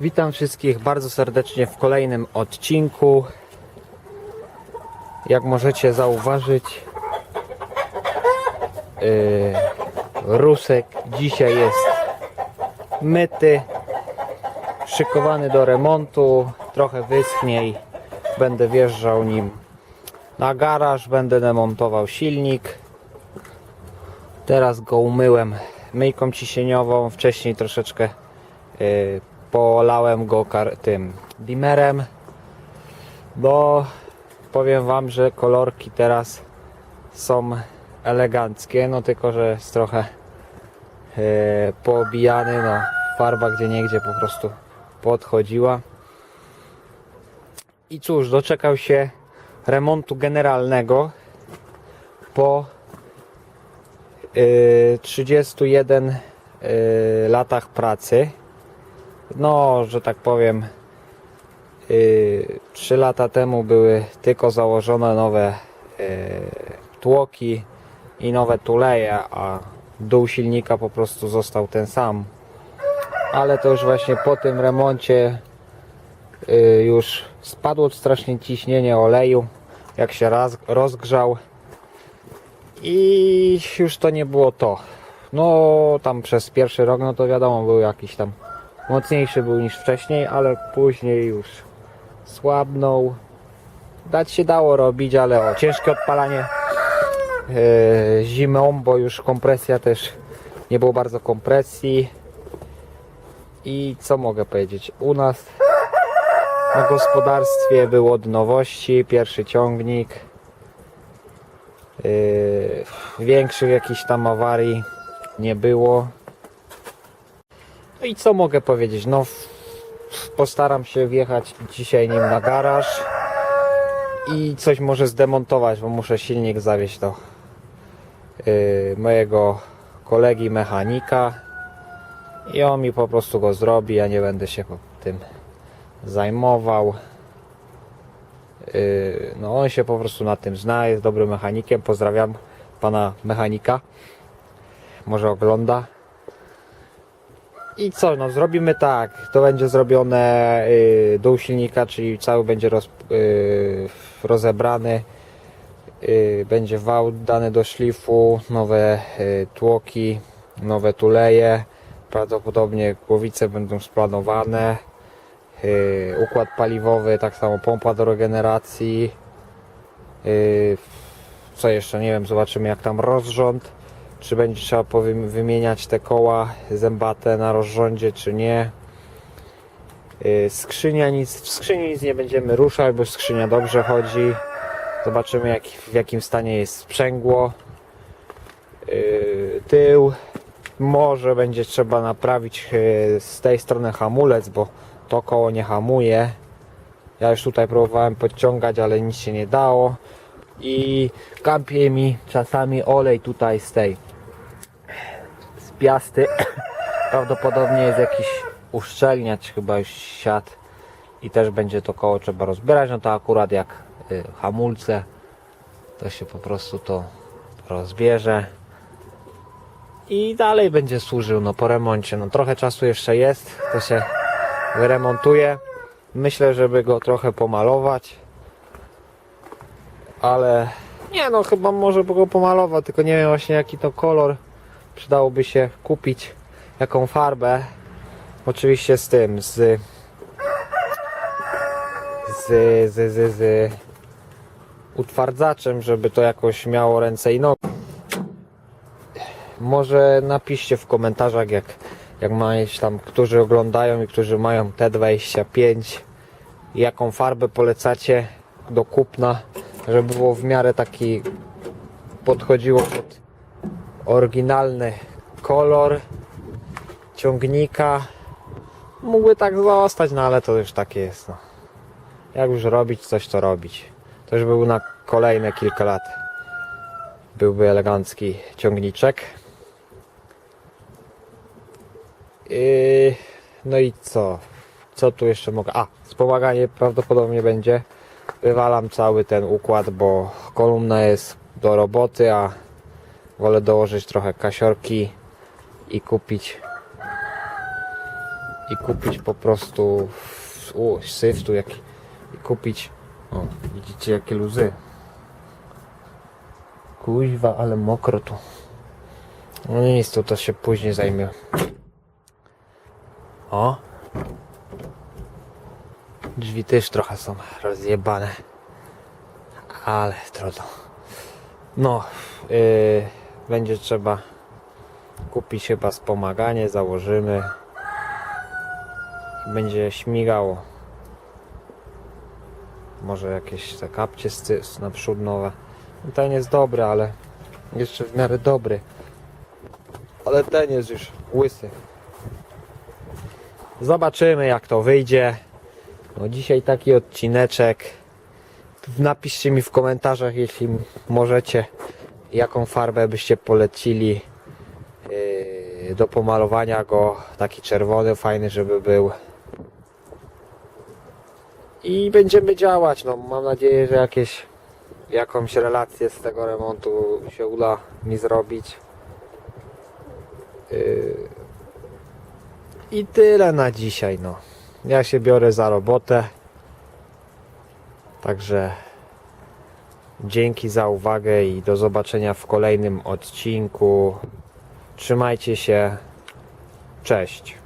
Witam wszystkich bardzo serdecznie w kolejnym odcinku. Jak możecie zauważyć, yy, Rusek dzisiaj jest myty, szykowany do remontu, trochę wyschnie i będę wjeżdżał nim na garaż, będę demontował silnik. Teraz go umyłem myjką ciśnieniową, wcześniej troszeczkę yy, polałem go tym dimerem, bo powiem wam, że kolorki teraz są eleganckie, no tylko, że jest trochę yy, poobijany, no farba gdzie niegdzie po prostu podchodziła. I cóż, doczekał się remontu generalnego po yy, 31 yy, latach pracy. No, że tak powiem, yy, 3 lata temu były tylko założone nowe yy, tłoki i nowe tuleje, a dół silnika po prostu został ten sam. Ale to już właśnie po tym remoncie yy, już spadło strasznie ciśnienie oleju, jak się raz, rozgrzał i już to nie było to. No tam przez pierwszy rok, no to wiadomo, był jakiś tam mocniejszy był niż wcześniej, ale później już słabnął. Dać się dało robić, ale o, ciężkie odpalanie yy, zimą, bo już kompresja też nie było bardzo kompresji. I co mogę powiedzieć? U nas na gospodarstwie było od nowości, pierwszy ciągnik. Yy, większych jakichś tam awarii nie było. No i co mogę powiedzieć? No, postaram się wjechać dzisiaj nim na garaż i coś może zdemontować, bo muszę silnik zawieźć do yy, mojego kolegi mechanika i on mi po prostu go zrobi, ja nie będę się tym zajmował. Yy, no on się po prostu na tym zna, jest dobrym mechanikiem. Pozdrawiam pana mechanika. Może ogląda. I co, no zrobimy tak. To będzie zrobione yy, dół silnika, czyli cały będzie roz, yy, rozebrany. Yy, będzie wał dany do szlifu, nowe yy, tłoki, nowe tuleje. Prawdopodobnie głowice będą splanowane. Yy, układ paliwowy, tak samo pompa do regeneracji. Yy, co jeszcze, nie wiem, zobaczymy jak tam rozrząd. Czy będzie trzeba wymieniać te koła zębate na rozrządzie, czy nie. Yy, skrzynia nic, w skrzyni nic nie będziemy ruszać, bo skrzynia dobrze chodzi. Zobaczymy jak, w jakim stanie jest sprzęgło. Yy, tył. Może będzie trzeba naprawić yy, z tej strony hamulec, bo to koło nie hamuje. Ja już tutaj próbowałem podciągać, ale nic się nie dało. I kapie mi czasami olej tutaj z tej piasty. Prawdopodobnie jest jakiś uszczelniacz, chyba już siadł. I też będzie to koło trzeba rozbierać. No to akurat jak y, hamulce, to się po prostu to rozbierze. I dalej będzie służył no, po remoncie. No, trochę czasu jeszcze jest, to się wyremontuje. Myślę, żeby go trochę pomalować. Ale nie no, chyba może go pomalować, tylko nie wiem właśnie jaki to kolor. Przydałoby się kupić jaką farbę. Oczywiście z tym, z z, z, z, z utwardzaczem, żeby to jakoś miało ręce i nogi. Może napiszcie w komentarzach, jak, jak macie tam, którzy oglądają i którzy mają T25, jaką farbę polecacie do kupna, żeby było w miarę taki podchodziło pod oryginalny kolor ciągnika. Mógłby tak zostać, no ale to już takie jest. No. Jak już robić coś, to robić. To już był na kolejne kilka lat. Byłby elegancki ciągniczek. Yy, no i co? Co tu jeszcze mogę? A, wspomaganie prawdopodobnie będzie. Wywalam cały ten układ, bo kolumna jest do roboty, a wolę dołożyć trochę kasiorki i kupić i kupić po prostu u, syf tu jaki i kupić o, widzicie jakie luzy. Kuźwa, ale mokro tu. No nic, to to się później zajmie. O. Drzwi też trochę są rozjebane ale trudno. No yy, będzie trzeba kupić chyba wspomaganie, założymy i będzie śmigało. Może jakieś te kapcie z ty- naprzód nowe. No Ten jest dobry, ale jeszcze w miarę dobry. Ale ten jest już łysy. Zobaczymy jak to wyjdzie. No dzisiaj taki odcineczek. Napiszcie mi w komentarzach, jeśli możecie, jaką farbę byście polecili yy, do pomalowania go. Taki czerwony, fajny, żeby był. I będziemy działać. No, mam nadzieję, że jakieś jakąś relację z tego remontu się uda mi zrobić. Yy, I tyle na dzisiaj. No. Ja się biorę za robotę. Także dzięki za uwagę i do zobaczenia w kolejnym odcinku. Trzymajcie się. Cześć.